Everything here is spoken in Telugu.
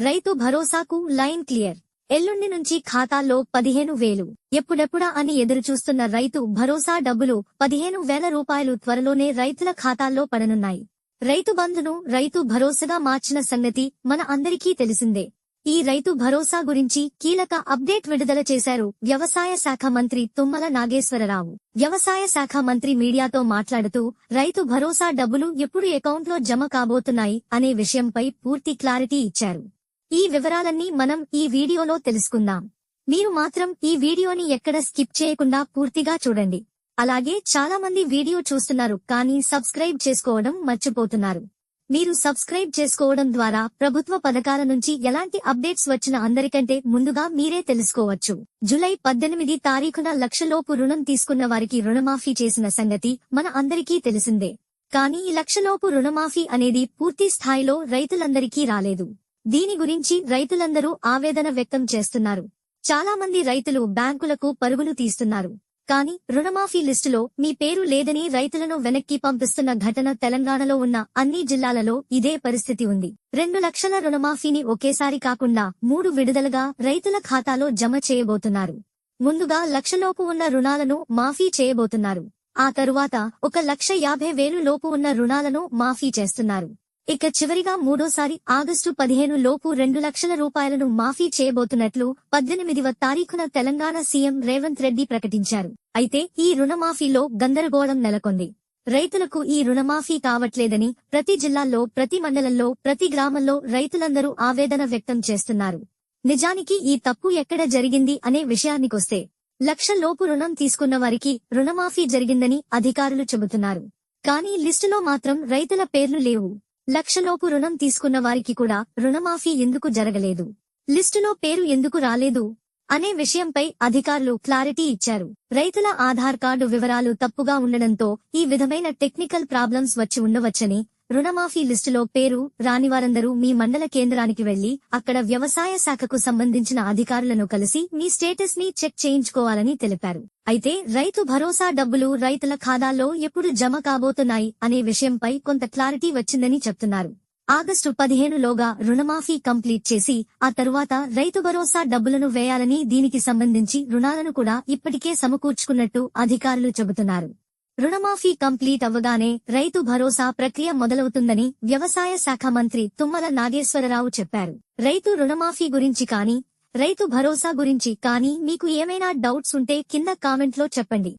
రైతు భరోసాకు లైన్ క్లియర్. ఎల్లుండి నుంచి ఖాతాల్లో పదిహేను వేలు. ఎప్పుడెప్పుడా అని ఎదురుచూస్తున్న రైతు భరోసా డబ్బులు పదిహేను వేల రూపాయలు త్వరలోనే రైతుల ఖాతాల్లో పడనున్నాయి. రైతు బంధును రైతు భరోసాగా మార్చిన సంగతి మన అందరికీ తెలిసిందే. ఈ రైతు భరోసా గురించి కీలక అప్డేట్ విడుదల చేశారు వ్యవసాయ శాఖ మంత్రి తుమ్మల నాగేశ్వరరావు. వ్యవసాయ శాఖ మంత్రి మీడియాతో మాట్లాడుతూ రైతు భరోసా డబ్బులు ఎప్పుడు అకౌంట్లో జమ కాబోతున్నాయి అనే విషయంపై పూర్తి క్లారిటీ ఇచ్చారు. ఈ వివరాలన్నీ మనం ఈ వీడియోలో తెలుసుకుందాం. మీరు మాత్రం ఈ వీడియోని ఎక్కడ స్కిప్ చేయకుండా పూర్తిగా చూడండి. అలాగే చాలా మంది వీడియో చూస్తున్నారు కానీ సబ్స్క్రైబ్ చేసుకోవడం మర్చిపోతున్నారు. మీరు సబ్స్క్రైబ్ చేసుకోవడం ద్వారా ప్రభుత్వ పథకాల నుంచి ఎలాంటి అప్డేట్స్ వచ్చిన అందరికంటే ముందుగా మీరే తెలుసుకోవచ్చు. జులై పద్దెనిమిది తారీఖున లక్షలోపు రుణం తీసుకున్న వారికి రుణమాఫీ చేసిన సంగతి మన అందరికీ తెలిసిందే. కానీ ఈ లక్షలోపు రుణమాఫీ అనేది పూర్తి స్థాయిలో రైతులందరికీ రాలేదు. దీని గురించి రైతులందరూ ఆవేదన వ్యక్తం చేస్తున్నారు. చాలా మంది రైతులు బ్యాంకులకు పరుగులు తీస్తున్నారు. కానీ రుణమాఫీ లిస్టులో మీ పేరు లేదని రైతులను వెనక్కి పంపిస్తున్న ఘటన తెలంగాణలో ఉన్న అన్ని జిల్లాలలో ఇదే పరిస్థితి ఉంది. రెండు లక్షల రుణమాఫీని ఒకేసారి కాకుండా మూడు విడుదలగా రైతుల ఖాతాలో జమ చేయబోతున్నారు. ముందుగా లక్షలోపు ఉన్న రుణాలను మాఫీ చేయబోతున్నారు. ఆ తరువాత ఒక లక్ష యాభై వేలు లోపు ఉన్న రుణాలను మాఫీ చేస్తున్నారు. ఇక చివరిగా మూడోసారి ఆగస్టు పదిహేను లోపు రెండు లక్షల రూపాయలను మాఫీ చేయబోతున్నట్లు పద్దెనిమిదివ తారీఖున తెలంగాణ సీఎం రేవంత్ రెడ్డి ప్రకటించారు. అయితే ఈ రుణమాఫీలో గందరగోళం నెలకొంది. రైతులకు ఈ రుణమాఫీ కావట్లేదని ప్రతి జిల్లాల్లో ప్రతి మండలంలో ప్రతి గ్రామంలో రైతులందరూ ఆవేదన వ్యక్తం చేస్తున్నారు. నిజానికి ఈ తప్పు ఎక్కడ జరిగింది అనే విషయానికొస్తే లక్ష లోపు రుణం తీసుకున్న వారికి రుణమాఫీ జరిగిందని అధికారులు చెబుతున్నారు. కానీ లిస్టులో మాత్రం రైతుల పేర్లు లేవు. లక్షలోపు రుణం తీసుకున్న వారికి కూడా రుణమాఫీ ఎందుకు జరగలేదు? లిస్టులో పేరు ఎందుకు రాలేదు? అనే విషయంపై అధికారులు క్లారిటీ ఇచ్చారు. రైతుల ఆధార్ కార్డు వివరాలు తప్పుగా ఉండడంతో ఈ విధమైన టెక్నికల్ ప్రాబ్లమ్స్ వచ్చి ఉండవచ్చని రుణమాఫీ లిస్టులో పేరు రానివారందరూ మీ మండల కేంద్రానికి వెళ్ళి అక్కడ వ్యవసాయ శాఖకు సంబంధించిన అధికారులను కలిసి మీ స్టేటస్ని చెక్ చేయించుకోవాలని తెలిపారు. అయితే రైతు భరోసా డబ్బులు రైతుల ఖాతాల్లో ఎప్పుడు జమ కాబోతున్నాయి అనే విషయంపై కొంత క్లారిటీ వచ్చిందని చెప్తున్నారు. ఆగస్టు పదిహేనులోగా రుణమాఫీ కంప్లీట్ చేసి ఆ తరువాత రైతు భరోసా డబ్బులను వేయాలని దీనికి సంబంధించి రుణాలను కూడా ఇప్పటికే సమకూర్చుకున్నట్టు అధికారులు చెబుతున్నారు. రుణమాఫీ కంప్లీట్ అవ్వగానే రైతు భరోసా ప్రక్రియ మొదలవుతుందని వ్యవసాయ శాఖ మంత్రి తుమ్మల నాగేశ్వరరావు చెప్పారు. రైతు రుణమాఫీ గురించి కానీ రైతు భరోసా గురించి కానీ మీకు ఏమైనా డౌట్స్ ఉంటే కింద కామెంట్లో చెప్పండి.